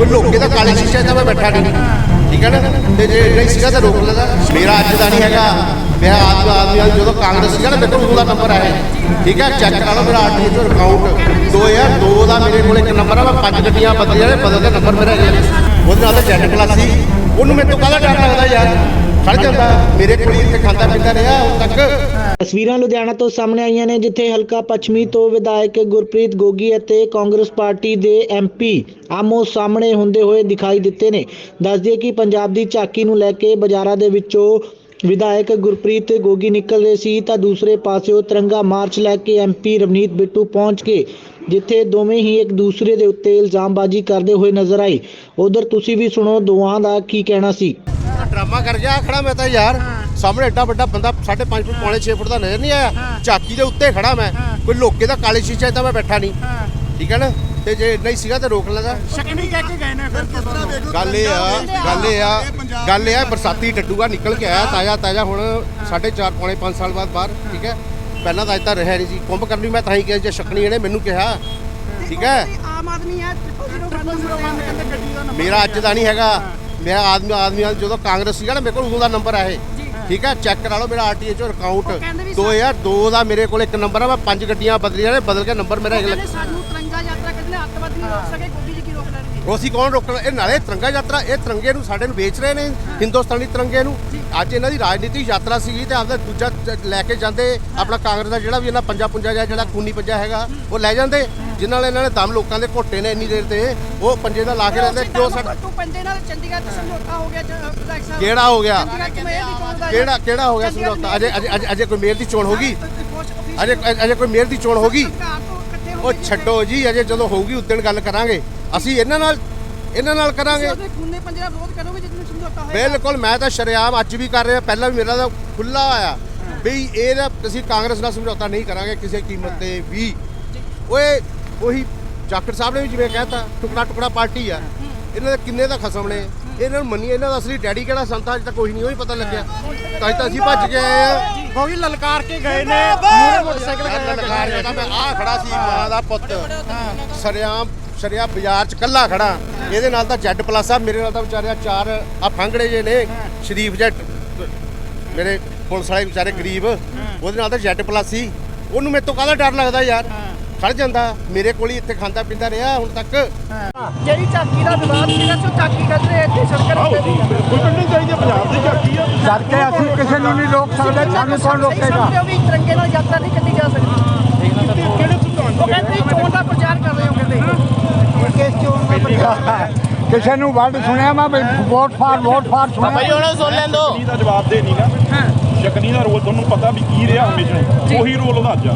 ਕੋਈ ਲੋਕੇ ਦਾ ਕਾਲੇ ਸ਼ੀਸ਼ੇ 'ਚ ਮੈਂ ਬੈਠਾ ਨਹੀਂ। ਠੀਕ ਹੈ ਨਾ? ਤੇ ਜੇ ਨਹੀਂ ਸੀਗਾ ਤਾਂ ਰੋਕ ਲੈਂਦਾ। ਮੇਰਾ ਅੱਜ ਦਾ ਨਹੀਂ ਹੈਗਾ। ਮੈਂ ਆਦਮੀ ਆਦਮੀ ਜਦੋਂ ਕਾਂਗਰਸ ਸੀਗਾ ਨਾ, ਮੇਰੇ ਕੋਲ ਉਹਦਾ ਨੰਬਰ ਹੈ ਠੀਕ ਹੈ? ਚੈੱਕ ਕਰਾ ਲਓ ਮੇਰਾ ਆਰਟੀਓ ਅਕਾਊਂਟ 2002 ਦਾ ਮੇਰੇ ਕੋਲ ਇੱਕ ਨੰਬਰ ਆ। ਮੈਂ ਪੰਜ ਗੱਡੀਆਂ ਬਦਲੀਆਂ ਨੇ ਬਦਲ ਨੰਬਰ ਮੇਰਾ ਉਹਦੇ ਨਾਲ ਤਾਂ ਜੈਟ ਕਲਾਸ ਸੀ। ਉਹਨੂੰ ਮੈਨੂੰ ਕਾਹਦਾ ਡਰ ਲੱਗਦਾ ਯਾਰ? ਖੜ ਜਾਂਦਾ। ਮੇਰੇ ਕੋਲ ਹੀ ਇੱਥੇ ਖਾਂਦਾ ਪੀਂਦਾ ਰਿਹਾ, ਹੁਣ ਤੱਕ। ਤਸਵੀਰਾਂ ਲੁਧਿਆਣਾ ਤੋਂ ਸਾਹਮਣੇ ਆਈਆਂ ਨੇ, ਜਿੱਥੇ ਹਲਕਾ ਪੱਛਮੀ ਤੋਂ ਵਿਧਾਇਕ ਗੁਰਪ੍ਰੀਤ ਗੋਗੀ ਅਤੇ ਕਾਂਗਰਸ ਪਾਰਟੀ ਦੇ ਐਮਪੀ ਆਮੋ ਸਾਹਮਣੇ ਹੁੰਦੇ ਹੋਏ ਦਿਖਾਈ ਦਿੱਤੇ ਨੇ। ਦੱਸ ਦਈਏ ਕਿ ਪੰਜਾਬ ਦੀ ਝਾਕੀ ਨੂੰ ਲੈ ਕੇ ਬਾਜ਼ਾਰਾਂ ਦੇ ਵਿੱਚੋਂ ਵਿਧਾਇਕ ਗੁਰਪ੍ਰੀਤ ਗੋਗੀ ਨਿਕਲ ਰਹੇ ਸੀ, ਤਾਂ ਦੂਸਰੇ ਪਾਸਿਓਂ ਤਿਰੰਗਾ ਮਾਰਚ ਲੈ ਕੇ ਐਮਪੀ ਰਵਨੀਤ ਬਿੱਟੂ ਪਹੁੰਚ ਕੇ ਜਿੱਥੇ ਦੋਵੇਂ ਹੀ ਇੱਕ ਦੂਸਰੇ ਦੇ ਉੱਤੇ ਇਲਜ਼ਾਮਬਾਜ਼ੀ ਕਰਦੇ ਹੋਏ ਨਜ਼ਰ ਆਏ। ਉਧਰ ਤੁਸੀਂ ਵੀ ਸੁਣੋ, ਦੋਵਾਂ ਦਾ ਕੀ ਕਹਿਣਾ ਸੀ। ਡਰਾਮਾ ਕਰ ਗਿਆ ਖੜਾ ਮੈਂ ਤਾਂ ਯਾਰ ਸਾਹਮਣੇ ਐਡਾ ਵੱਡਾ ਬੰਦਾ 5.5 ਫੁੱਟ ਪੌਣੇ 6 ਫੁੱਟ ਦਾ ਨਜ਼ਰ ਨਹੀਂ ਆਇਆ। ਝਾਕੀ ਦੇ ਉੱਤੇ ਖੜਾ ਮੈਂ। ਕੋਈ ਲੋਕੇ ਦਾ ਕਾਲੇ ਸ਼ੀਸ਼ੇ ਤਾਂ ਮੈਂ ਬੈਠਾ ਨਹੀਂ। ਠੀਕ ਹੈ ਨਾ? ਤੇ ਜੇ ਨਹੀਂ ਸੀਗਾ ਤਾਂ ਰੋਕ ਲੈਂਦਾ। ਸ਼ਕਨੀ ਕਹਿ ਕੇ ਗਏ ਨੇ ਫਿਰ। ਕਿਸ ਤਰ੍ਹਾਂ ਵੇਖ ਗੱਲ ਇਹ ਆ ਗੱਲ ਇਹ ਆ ਗੱਲ ਇਹ ਆ ਬਰਸਾਤੀ ਟੱਟੂਗਾ ਨਿਕਲ ਕੇ ਆਇਆ ਤਾਜ਼ਾ ਤਾਜ਼ਾ ਹੁਣ 4.5 ਪੌਣੇ 5 ਸਾਲ ਬਾਅਦ ਬਾਹਰ ਠੀਕ ਹੈ? ਪਹਿਲਾਂ ਤਾਂ ਅੱਜ ਤਾਂ ਰਿਹਾ ਨਹੀਂ ਸੀ। ਕੁੰਭ ਕਰਨੀ ਮੈਂ ਤਾਂ ਹੀ ਕਿਹਾ ਜੇ ਸ਼ਕਣੀ ਇਹਨੇ ਮੈਨੂੰ ਕਿਹਾ ਠੀਕ ਹੈ? ਆਮ ਆਦਮੀ ਹੈ 0001 ਕਹਿੰਦੇ ਗੱਡੀ ਦਾ ਨੰਬਰ ਮੇਰਾ ਅੱਜ ਦਾ ਨਹੀਂ ਹੈਗਾ। ਮੇਰਾ ਆਦਮੀ ਆਦਮੀ ਜਦੋਂ ਕਾਂਗਰਸ ਸੀਗਾ ਨਾ ਮੇਰੇ ਕੋਲ ਉਦੋਂ ਦਾ ਨੰਬਰ ਹੈ ਇਹ। ਠੀਕ ਹੈ ਚੈੱਕ ਕਰਾ ਲਓ ਮੇਰਾ ਆਰਟੀਏ ਚੋਂ ਅਕਾਊਂਟ ਕਹਿੰਦੇ ਵੀ 2002 ਦਾ ਮੇਰੇ ਕੋਲ ਇੱਕ ਨੰਬਰ ਆ ਮੈਂ ਪੰਜ ਗੱਡੀਆਂ ਬਦਲੀਆਂ ਨੇ ਬਦਲ ਕੇ ਨੰਬਰ ਮੇਰਾ ਕਹਿੰਦੇ ਹੈਗਾ ਸਾਨੂੰ ਤਿਰੰਗਾ ਯਾਤਰਾ ਅੱਤਵਾਦ ਨਹੀਂ ਰੋਕ ਸਕੇ ਗੋਡੀ ਜੀ ਕੀ ਰੋਕ ਲੈਣਗੇ? ਉਹ ਅਸੀਂ ਕੌਣ ਰੋਕਣ ਇਹ ਨਾਲੇ ਤਿਰੰਗਾ ਯਾਤਰਾ ਇਹ ਤਿਰੰਗੇ ਨੂੰ ਸਾਡੇ ਨੂੰ ਵੇਚ ਰਹੇ ਨੇ ਹਿੰਦੁਸਤਾਨੀ ਤਿਰੰਗੇ ਨੂੰ। ਅੱਜ ਇਹਨਾਂ ਦੀ ਰਾਜਨੀਤਿਕ ਯਾਤਰਾ ਸੀਗੀ ਤੇ ਆਪਦਾ ਦੂਜਾ ਚ- ਲੈ ਕੇ ਜਾਂਦੇ ਆਪਣਾ ਕਾਂਗਰਸ ਦਾ ਜਿਹੜਾ ਵੀ ਇਹਨਾਂ ਪੰਜਾ ਪੁੰਜਾ ਜਿਹਾ ਜਿਹੜਾ ਖੂਨੀ ਪੰਜਾ ਹੈਗਾ ਉਹ ਲੈ ਜਾਂਦੇ ਜਿਨ੍ਹਾਂ ਨਾਲ ਇਹਨਾਂ ਨੇ ਦਮ ਲੋਕਾਂ ਦੇ ਘੋਟੇ ਨੇ ਇੰਨੀ ਦੇਰ ਤੇ ਉਹ ਪੰਜੇ ਦਾ ਲਾ ਕੇ ਰਹਿੰਦੇ ਜੋ ਸਾਡਾ ਤੂੰ ਪੰਜੇ ਨਾਲ ਚੰਡੀਗੜ੍ਹ ਚ ਸਮਝੌਤਾ ਹੋ ਗਿਆ ਜ- ਵਿਧਾਇਕ ਸਾਹਿਬ। ਕਿਹੜਾ ਹੋ ਗਿਆ? ਚੰਡੀਗੜ੍ਹ ਚ ਕਿਹੜਾ ਕਿਹੜਾ ਹੋ ਗਿਆ ਸਮਝੌਤਾ? ਅਜੇ ਅਜੇ ਅਜੇ- ਅਜੇ ਕੋਈ ਮੇਅਰ ਦੀ ਚੋਣ ਹੋਗੀ? ਅਜੇ ਅਜੇ ਕੋਈ ਮੇਅਰ ਦੀ ਚੋਣ ਹੋਗੀ? ਉਹ ਛੱਡੋ ਜੀ ਅਜੇ ਜਦੋਂ ਹੋਊਗੀ ਉਦੋਂ ਗੱਲ ਕਰਾਂਗੇ। ਅਸੀਂ ਇਹਨਾਂ ਨਾਲ ਇਹਨਾਂ ਨਾਲ ਕਰਾਂਗੇ। ਉਹਦੇ ਖੂਨੇ ਪੰਜੇ ਦਾ ਵਿਰੋਧ ਕਰੋਗੇ ਜਿੱਦ ਨੂੰ ਸਮਝੌਤਾ ਹੋਏਗਾ। ਬਿਲਕੁਲ ਮੈਂ ਤਾਂ ਸ਼ਰੇਆਮ ਅੱਜ ਵੀ ਕਰ ਰਿਹਾ ਪਹਿਲਾਂ ਵੀ ਮੇਰਾ ਤਾਂ ਖੁੱਲਾ ਆਇਆ। ਵੀ ਇਹ ਅਸੀਂ ਕਾਂਗਰਸ ਨਾਲ ਸਮਝੌਤਾ ਨਹੀਂ ਕਰਾਂਗੇ ਕਿਸੇ ਕੀਮਤ ਤੇ ਵੀ। ਓਏ ਉਹੀ ਜਾਖੜ ਸਾਹਿਬ ਨੇ ਵੀ ਜਿਵੇਂ ਕਹਿਤਾ ਟੁਕੜਾ ਟੁਕੜਾ ਪਾਰਟੀ ਆ। ਇਹਨਾਂ ਦੇ ਕਿੰਨੇ ਦਾ ਖਸਮ ਨੇ। ਇਹਨਾਂ ਨੂੰ ਮੰਨੀ ਇਹਨਾਂ ਦਾ ਅਸਲੀ ਡੈਡੀ ਕਿਹੜਾ ਸੰਤਾ ਅੱਜ ਤੱਕ ਕੋਈ ਨਹੀਂ ਉਹ ਹੀ। ਪਤਾ ਲੱਗਿਆ ਤਾਂ ਅਸੀਂ ਭੱਜ ਕੇ ਆਏ ਆ। ਕੋਈ ਲਲਕਾਰ ਕੇ ਗਏ ਨੇ। ਮੂਹਰੇ ਮੋਟਰਸਾਈਕਲ ਮੈਂ ਲਲਕਾਰ ਕੇ ਤਾਂ ਮੈਂ ਆ ਖੜਾ ਸੀ ਮਾਂ ਦਾ ਪੁੱਤ। ਸਰਿਆਮ ਸਰਿਆ ਬਾਜ਼ਾਰ ਚ ਕੱਲਾ ਖੜਾ। ਇਹਦੇ ਨਾਲ ਤਾਂ ਜੈਡ ਪਲੱਸ ਆ ਮੇਰੇ ਨਾਲ ਤਾਂ ਵਿਚਾਰਿਆ ਚਾਰ ਆ ਫੰਗੜੇ ਜੇ ਨੇ ਸ਼ਰੀਫ ਜੈਟ। ਮੇਰੇ ਪੁਲਿਸ ਵਾਲੇ ਵਿਚਾਰੇ ਗਰੀਬ। ਉਹਦੇ ਨਾਲ ਤਾਂ ਜੈਡ ਪਲੱਸ ਸੀ। ਉਹਨੂੰ ਮੇਰੇ ਤੋਂ ਕਾਹਦਾ ਡਰ ਲੱਗਦਾ ਯਾਰ? ਖੜ ਜਾਂਦਾ। ਮੇਰੇ ਕੋਲ ਹੀ ਇੱਥੇ ਖਾਂਦਾ ਪੀਂਦਾ ਰਿਹਾ ਹੁਣ ਤੱਕ। ਜਿਹੜੀ ਝਾਕੀ ਦਾ ਵਿਵਾਦ ਸੀਗਾ ਸੋ ਝਾਕੀ ਕਰਦੇ ਇੱਥੇ ਉੱਤੇ ਬਿਲਕੁਲ ਕੱਢਣੀ ਚਾਹੀਦੀ ਪੰਜਾਬ ਦੀ ਝਾਕੀ ਆ। ਸੜਕੇ ਅਸੀਂ ਕਿਸੇ ਨੂੰ ਨਹੀਂ ਰੋਕ ਸਕਦੇ ਸਾਨੂੰ ਕੌਣ ਰੋਕੇਗਾ? ਸਮਝਦੇ ਹੋ ਵੀ ਤਿਰੰਗੇ ਨਾਲ ਯਾਤਰਾ ਨਹੀਂ ਕੱਢੀ ਜਾ ਸਕਦੀ? ਕਿਹੜੇ ਸਿਧਾਂਤ ਉਹ ਕਹਿੰਦੇ ਚੋਣ ਦਾ ਪ੍ਰਚਾਰ ਕਰ ਰਹੇ ਹੋ ਕਹਿੰਦੇ। ਕਿਸੇ ਨੂੰ ਵਰਡ ਸੁਣਿਆ ਮੈਂ ਵੋਟ ਫਾਰ ਵੋਟ ਫਾਰ ਸੁਣਿਆ। ਸ਼ਕਨੀ ਦਾ ਜਵਾਬ ਦੇ ਨਹੀਂਗਾ ਸ਼ਕਨੀ ਦਾ ਰੋਲ ਤੁਹਾਨੂੰ ਪਤਾ ਵੀ ਕੀ ਰਿਹਾ ਹਮੇਸ਼ਾ। ਉਹੀ ਰੋਲ ਉਹਦਾ ਅੱਜ